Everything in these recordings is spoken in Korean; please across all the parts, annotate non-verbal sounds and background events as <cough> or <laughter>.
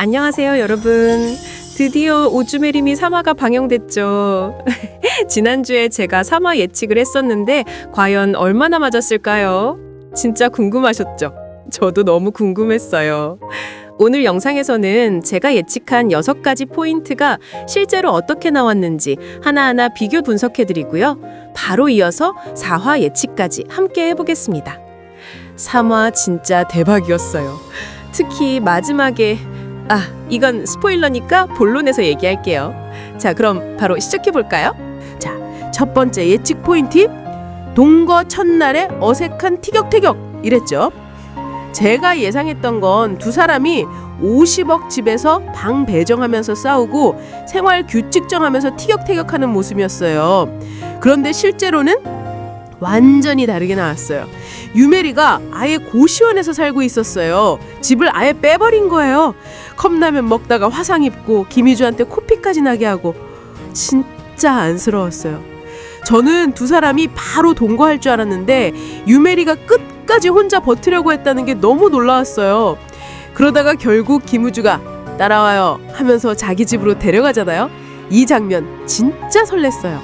안녕하세요, 여러분. 드디어 오주메리미 3화가 방영됐죠. <laughs> 지난주에 제가 3화 예측을 했었는데 과연 얼마나 맞았을까요? 진짜 궁금하셨죠? 저도 너무 궁금했어요. 오늘 영상에서는 제가 예측한 6가지 포인트가 실제로 어떻게 나왔는지 하나하나 비교 분석해 드리고요. 바로 이어서 4화 예측까지 함께 해보겠습니다. 3화 진짜 대박이었어요. 특히 마지막에 아, 이건 스포일러니까 본론에서 얘기할게요. 자, 그럼 바로 시작해 볼까요? 첫 번째 예측 포인트 동거 첫날의 어색한 티격태격 이랬죠. 제가 예상했던 건 두 사람이 50억 집에서 방 배정하면서 싸우고 생활 규칙 정하면서 티격태격하는 모습이었어요. 그런데 실제로는 완전히 다르게 나왔어요. 유메리가 아예 고시원에서 살고 있었어요. 집을 아예 빼버린 거예요. 컵라면 먹다가 화상 입고 김희주한테 코피까지 나게 하고 진짜 안쓰러웠어요. 저는 두 사람이 바로 동거할 줄 알았는데 유메리가 끝까지 혼자 버티려고 했다는 게 너무 놀라웠어요. 그러다가 결국 김우주가 따라와요 하면서 자기 집으로 데려가잖아요. 이 장면 진짜 설렜어요.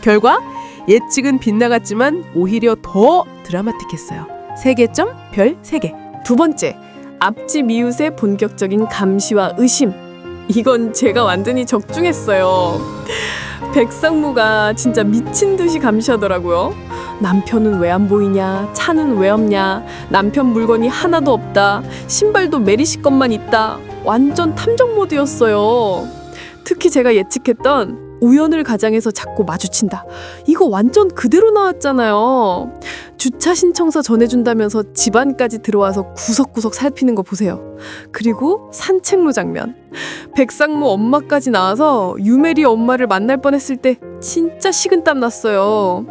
결과 예측은 빗나갔지만 오히려 더 드라마틱했어요. 3개점 별 3개. 두 번째, 앞집 이웃의 본격적인 감시와 의심. 이건 제가 완전히 적중했어요. 백상무가 진짜 미친 듯이 감시하더라고요. 남편은 왜 안 보이냐? 차는 왜 없냐? 남편 물건이 하나도 없다. 신발도 메리 씨 것만 있다. 완전 탐정 모드였어요. 특히 제가 예측했던 우연을 가장해서 자꾸 마주친다. 이거 완전 그대로 나왔잖아요. 주차 신청서 전해준다면서 집안까지 들어와서 구석구석 살피는 거 보세요. 그리고 산책로 장면. 백상무 엄마까지 나와서 유메리 엄마를 만날 뻔했을 때 진짜 식은땀 났어요.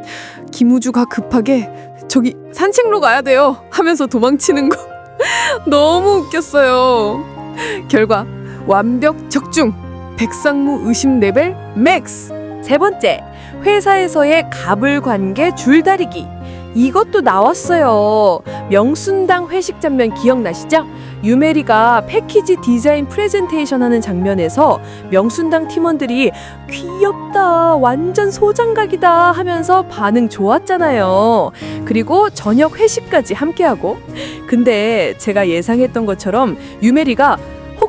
김우주가 급하게 저기 산책로 가야 돼요 하면서 도망치는 거 <laughs> 너무 웃겼어요. 결과 완벽 적중. 백상무 의심 레벨 맥스. 세 번째, 회사에서의 갑을 관계 줄다리기. 이것도 나왔어요. 명순당 회식 장면 기억나시죠? 유메리가 패키지 디자인 프레젠테이션 하는 장면에서 명순당 팀원들이 귀엽다, 완전 소장각이다 하면서 반응 좋았잖아요. 그리고 저녁 회식까지 함께하고. 근데 제가 예상했던 것처럼 유메리가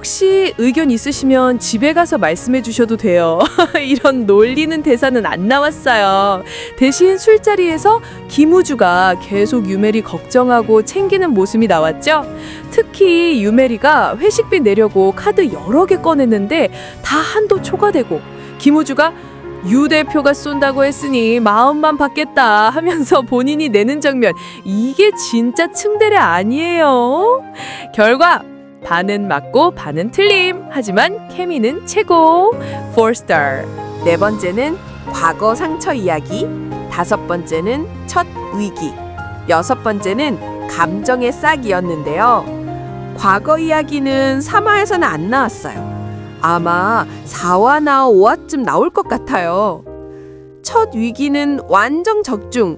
혹시 의견 있으시면 집에 가서 말씀해 주셔도 돼요. <laughs> 이런 놀리는 대사는 안 나왔어요. 대신 술자리에서 김우주가 계속 유메리 걱정하고 챙기는 모습이 나왔죠. 특히 유메리가 회식비 내려고 카드 여러 개 꺼냈는데 다 한도 초과되고 김우주가 유 대표가 쏜다고 했으니 마음만 받겠다 하면서 <laughs> 본인이 내는 장면 이게 진짜 층대레 아니에요. 결과 반은 맞고 반은 틀림. 하지만 케미는 최고. 4star. 네 번째는 과거 상처 이야기. 다섯 번째는 첫 위기. 여섯 번째는 감정의 싹이었는데요. 과거 이야기는 3화에서는 안 나왔어요. 아마 4화나 5화쯤 나올 것 같아요. 첫 위기는 완전 적중.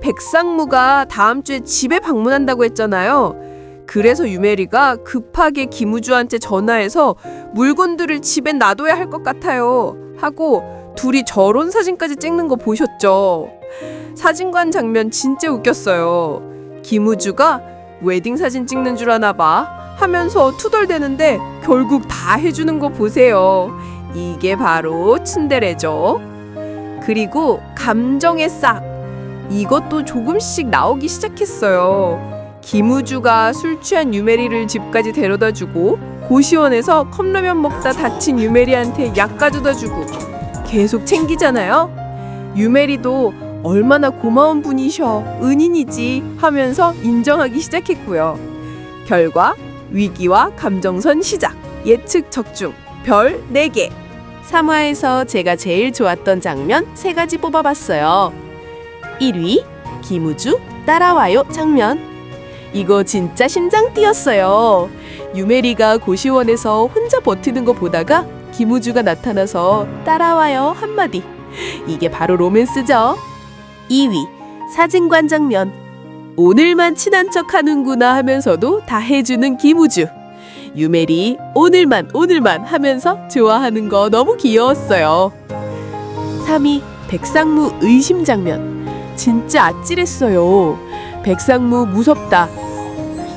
백상무가 다음 주에 집에 방문한다고 했잖아요. 그래서 유메리가 급하게 김우주한테 전화해서 물건들을 집에 놔둬야 할 것 같아요. 하고 둘이 결혼 사진까지 찍는 거 보셨죠? 사진관 장면 진짜 웃겼어요. 김우주가 웨딩 사진 찍는 줄 아나 봐 하면서 투덜대는데 결국 다 해주는 거 보세요. 이게 바로 츤데레죠. 그리고 감정의 싹 이것도 조금씩 나오기 시작했어요. 김우주가 술 취한 유메리를 집까지 데려다 주고 고시원에서 컵라면 먹다 다친 유메리한테 약 가져다 주고 계속 챙기잖아요. 유메리도 얼마나 고마운 분이셔 은인이지 하면서 인정하기 시작했고요. 결과 위기와 감정선 시작 예측 적중 별 4개 3화에서 제가 제일 좋았던 장면 3가지 뽑아봤어요. 1위 김우주 따라와요 장면 이거 진짜 심장 뛰었어요. 유메리가 고시원에서 혼자 버티는 거 보다가 김우주가 나타나서 따라와요 한마디. 이게 바로 로맨스죠. 2위 사진관 장면. 오늘만 친한 척 하는구나 하면서도 다 해주는 김우주. 유메리 오늘만 오늘만 하면서 좋아하는 거 너무 귀여웠어요. 3위 백상무 의심 장면 진짜 아찔했어요. 백상무 무섭다.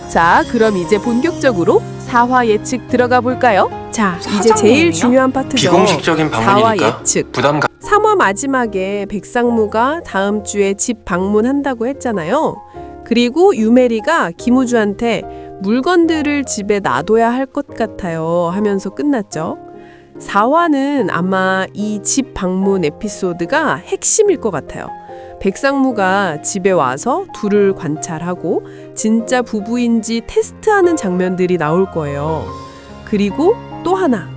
자, 그럼 이제 본격적으로 사화 예측 들어가 볼까요? 자, 이제 사장님이요? 제일 중요한 파트죠. 비공식적인 사화 방문이니까 예측. 부담 가... 3화 마지막에 백상무가 다음 주에 집 방문한다고 했잖아요. 그리고 유메리가 김우주한테 물건들을 집에 놔둬야 할 것 같아요 하면서 끝났죠. 4화는 아마 이 집 방문 에피소드가 핵심일 것 같아요. 백상무가 집에 와서 둘을 관찰하고 진짜 부부인지 테스트하는 장면들이 나올 거예요. 그리고 또 하나,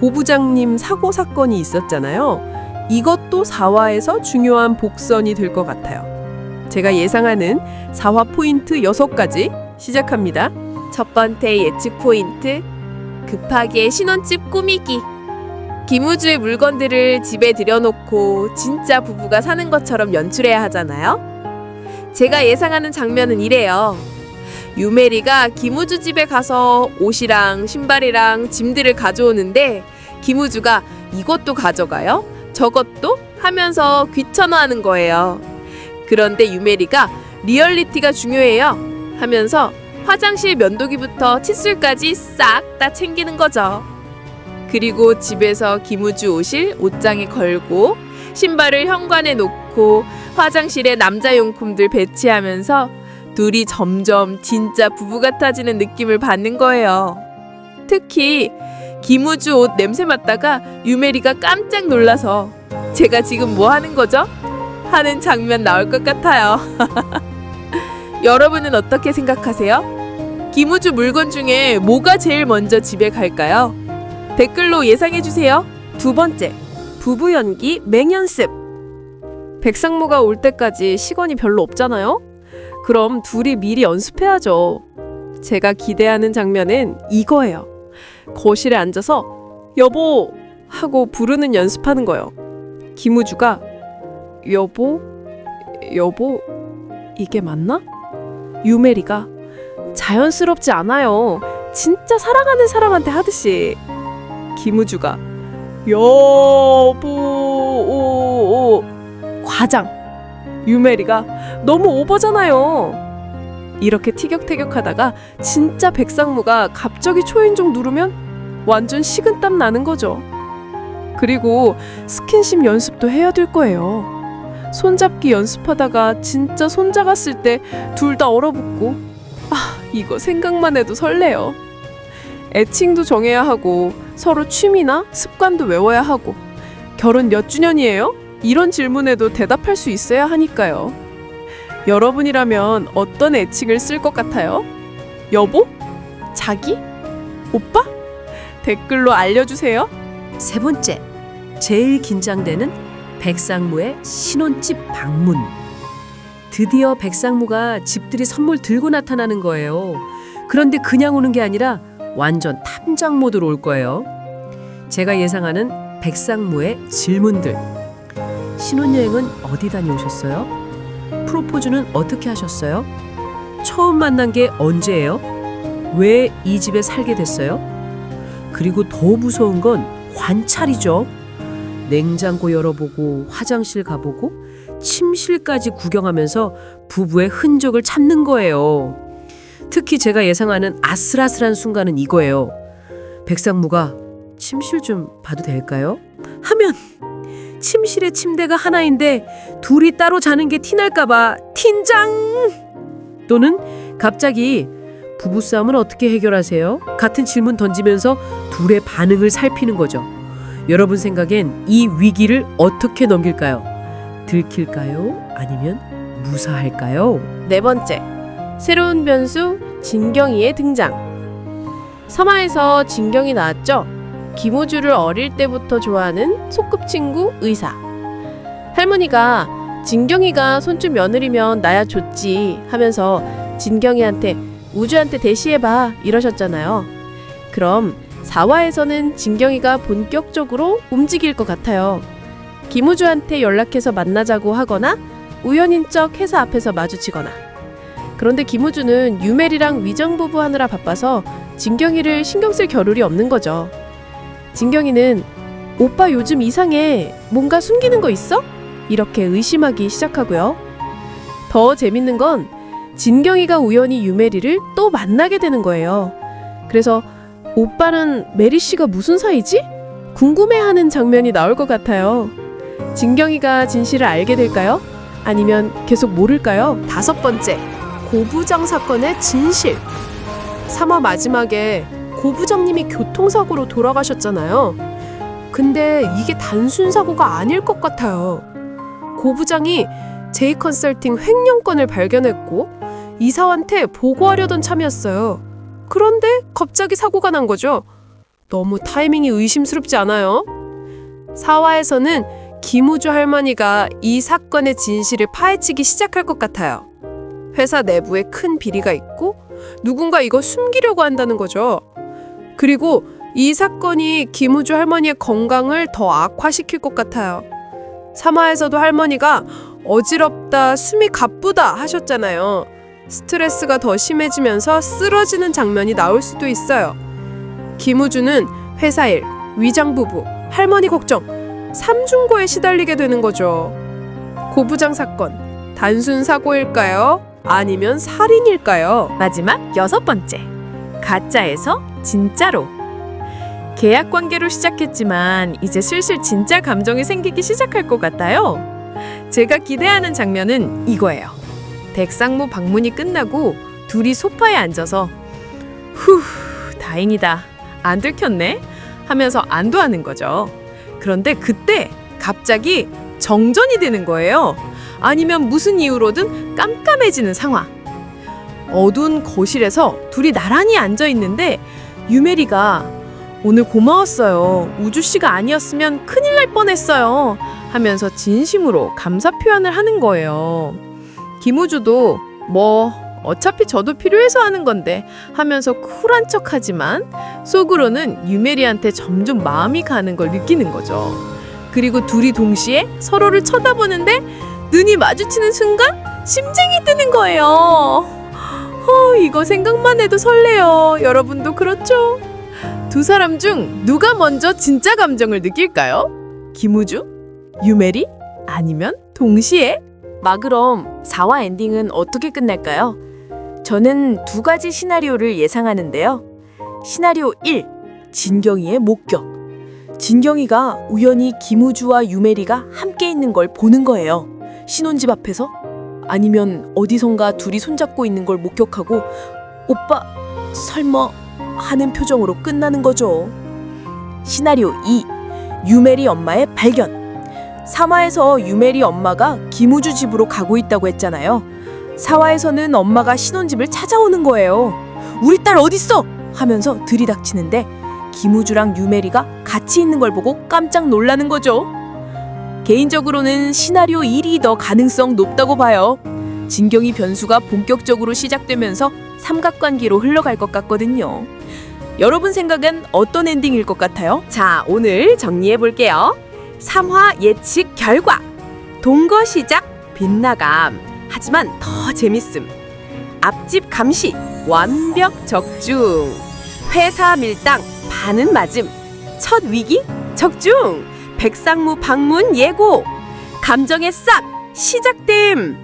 고 부장님 사고 사건이 있었잖아요. 이것도 4화에서 중요한 복선이 될 것 같아요. 제가 예상하는 4화 포인트 6가지 시작합니다. 첫 번째 예측 포인트. 급하게 신혼집 꾸미기. 김우주의 물건들을 집에 들여놓고 진짜 부부가 사는 것처럼 연출해야 하잖아요. 제가 예상하는 장면은 이래요. 유메리가 김우주 집에 가서 옷이랑 신발이랑 짐들을 가져오는데 김우주가 이것도 가져가요? 저것도? 하면서 귀찮아하는 거예요. 그런데 유메리가 리얼리티가 중요해요. 하면서 화장실 면도기부터 칫솔까지 싹 다 챙기는 거죠. 그리고 집에서 김우주 옷을 옷장에 걸고 신발을 현관에 놓고 화장실에 남자 용품들 배치하면서 둘이 점점 진짜 부부 같아지는 느낌을 받는 거예요. 특히 김우주 옷 냄새 맡다가 유메리가 깜짝 놀라서 제가 지금 뭐 하는 거죠? 하는 장면 나올 것 같아요. <laughs> 여러분은 어떻게 생각하세요? 김우주 물건 중에 뭐가 제일 먼저 집에 갈까요? 댓글로 예상해 주세요. 두 번째, 부부 연기 맹연습. 백상무가 올 때까지 시간이 별로 없잖아요. 그럼 둘이 미리 연습해야죠. 제가 기대하는 장면은 이거예요. 거실에 앉아서 여보 하고 부르는 연습하는 거예요. 김우주가 여보 여보 이게 맞나? 유메리가 자연스럽지 않아요. 진짜 사랑하는 사람한테 하듯이 김우주가 여보. 과장 유메리가 너무 오버잖아요. 이렇게 티격태격하다가 진짜 백상무가 갑자기 초인종 누르면 완전 식은땀 나는 거죠. 그리고 스킨십 연습도 해야 될 거예요. 손잡기 연습하다가 진짜 손잡았을 때 둘 다 얼어붙고 아 이거 생각만 해도 설레요. 애칭도 정해야 하고 서로 취미나 습관도 외워야 하고 결혼 몇 주년이에요? 이런 질문에도 대답할 수 있어야 하니까요. 여러분이라면 어떤 애칭을 쓸 것 같아요? 여보? 자기? 오빠? 댓글로 알려주세요. 세 번째, 제일 긴장되는 백상무의 신혼집 방문. 드디어 백상무가 집들이 선물 들고 나타나는 거예요. 그런데 그냥 오는 게 아니라 완전 탐정 모드로 올 거예요. 제가 예상하는 백상무의 질문들. 신혼여행은 어디 다녀오셨어요? 프로포즈는 어떻게 하셨어요? 처음 만난 게 언제예요? 왜 이 집에 살게 됐어요? 그리고 더 무서운 건 관찰이죠. 냉장고 열어보고 화장실 가보고 침실까지 구경하면서 부부의 흔적을 찾는 거예요. 특히 제가 예상하는 아슬아슬한 순간은 이거예요. 백상무가 침실 좀 봐도 될까요? 하면 침실에 침대가 하나인데 둘이 따로 자는 게 티날까봐 팀장 또는 갑자기 부부싸움은 어떻게 해결하세요? 같은 질문 던지면서 둘의 반응을 살피는 거죠. 여러분 생각엔 이 위기를 어떻게 넘길까요? 들킬까요? 아니면 무사할까요? 네 번째, 새로운 변수 진경이의 등장. 서마에서 진경이 나왔죠. 김우주를 어릴 때부터 좋아하는 소꿉친구 의사. 할머니가 진경이가 손주 며느리면 나야 좋지 하면서 진경이한테 우주한테 대시해봐 이러셨잖아요. 그럼 4화에서는 진경이가 본격적으로 움직일 것 같아요. 김우주한테 연락해서 만나자고 하거나 우연인 척 회사 앞에서 마주치거나. 그런데 김우주는 유멜이랑 위정 부부 하느라 바빠서 진경이를 신경 쓸 겨를이 없는 거죠. 진경이는 오빠 요즘 이상해. 뭔가 숨기는 거 있어? 이렇게 의심하기 시작하고요. 더 재밌는 건 진경이가 우연히 유메리를 또 만나게 되는 거예요. 그래서 오빠는 메리 씨가 무슨 사이지? 궁금해하는 장면이 나올 것 같아요. 진경이가 진실을 알게 될까요? 아니면 계속 모를까요? 다섯 번째, 고부장 사건의 진실. 3화 마지막에 고부장님이 교통사고로 돌아가셨잖아요. 근데 이게 단순 사고가 아닐 것 같아요. 고부장이 제이 컨설팅 횡령건을 발견했고 이사한테 보고하려던 참이었어요. 그런데 갑자기 사고가 난 거죠. 너무 타이밍이 의심스럽지 않아요? 4화에서는 김우주 할머니가 이 사건의 진실을 파헤치기 시작할 것 같아요. 회사 내부에 큰 비리가 있고 누군가 이거 숨기려고 한다는 거죠. 그리고 이 사건이 김우주 할머니의 건강을 더 악화시킬 것 같아요. 3화에서도 할머니가 어지럽다, 숨이 가쁘다 하셨잖아요. 스트레스가 더 심해지면서 쓰러지는 장면이 나올 수도 있어요. 김우주는 회사 일, 위장 부부, 할머니 걱정, 삼중고에 시달리게 되는 거죠. 고부장 사건, 단순 사고일까요? 아니면 살인일까요? 마지막 여섯 번째. 가짜에서 진짜로. 계약 관계로 시작했지만 이제 슬슬 진짜 감정이 생기기 시작할 것 같아요. 제가 기대하는 장면은 이거예요. 백상무 방문이 끝나고 둘이 소파에 앉아서 후 다행이다 안 들켰네 하면서 안도하는 거죠. 그런데 그때 갑자기 정전이 되는 거예요. 아니면 무슨 이유로든 깜깜해지는 상황. 어두운 거실에서 둘이 나란히 앉아 있는데 유메리가 오늘 고마웠어요. 우주 씨가 아니었으면 큰일 날 뻔했어요. 하면서 진심으로 감사 표현을 하는 거예요. 김우주도 뭐 어차피 저도 필요해서 하는 건데 하면서 쿨한 척 하지만 속으로는 유메리한테 점점 마음이 가는 걸 느끼는 거죠. 그리고 둘이 동시에 서로를 쳐다보는데 눈이 마주치는 순간 심장이 뜨는 거예요. 어, 이거 생각만 해도 설레요. 여러분도 그렇죠? 두 사람 중 누가 먼저 진짜 감정을 느낄까요? 김우주? 유메리? 아니면 동시에? 마 그럼 4화 엔딩은 어떻게 끝날까요? 저는 두 가지 시나리오를 예상하는데요. 시나리오 1. 진경이의 목격. 진경이가 우연히 김우주와 유메리가 함께 있는 걸 보는 거예요. 신혼집 앞에서? 아니면 어디선가 둘이 손잡고 있는 걸 목격하고 오빠 설마 하는 표정으로 끝나는 거죠. 시나리오 2. 유메리 엄마의 발견. 3화에서 유메리 엄마가 김우주 집으로 가고 있다고 했잖아요. 4화에서는 엄마가 신혼집을 찾아오는 거예요. 우리 딸 어딨어? 하면서 들이닥치는데 김우주랑 유메리가 같이 있는 걸 보고 깜짝 놀라는 거죠. 개인적으로는 시나리오 1이 더 가능성 높다고 봐요. 진경이 변수가 본격적으로 시작되면서 삼각관계로 흘러갈 것 같거든요. 여러분 생각은 어떤 엔딩일 것 같아요? 자, 오늘 정리해 볼게요. 3화 예측 결과 동거 시작 빗나감 하지만 더 재밌음 앞집 감시 완벽 적중 회사 밀당 반은 맞음 첫 위기 적중 백상무 방문 예고. 감정의 싹 시작됨.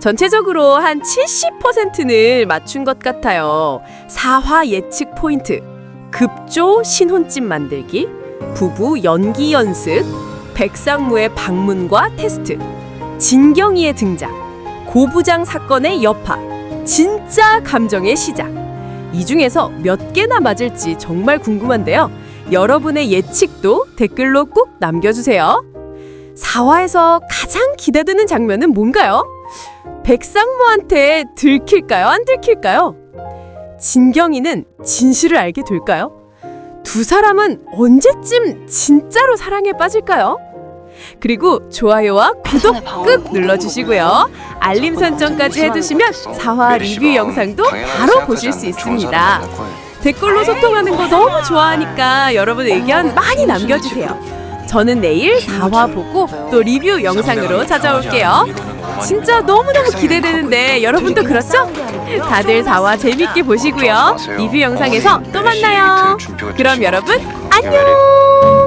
전체적으로 한 70%는 맞춘 것 같아요. 4화 예측 포인트. 급조 신혼집 만들기. 부부 연기 연습, 백상무의 방문과 테스트, 진경이의 등장, 고부장 사건의 여파, 진짜 감정의 시작. 이 중에서 몇 개나 맞을지 정말 궁금한데요. 여러분의 예측도 댓글로 꼭 남겨주세요. 4화에서 가장 기대되는 장면은 뭔가요? 백상무한테 들킬까요? 안 들킬까요? 진경이는 진실을 알게 될까요? 두 사람은 언제쯤 진짜로 사랑에 빠질까요? 그리고 좋아요와 구독 꾹 눌러주시고요. 알림 설정까지 해두시면 4화 리뷰 영상도 바로 보실 수 있습니다. 댓글로 소통하는 거 너무 좋아하니까 여러분 의견 많이 남겨주세요. 저는 내일 4화 보고 또 리뷰 영상으로 찾아올게요. 진짜 너무너무 기대되는데 여러분도 그렇죠? 다들 4화 재밌게 보시고요. 리뷰 영상에서 또 만나요. 그럼 여러분 안녕!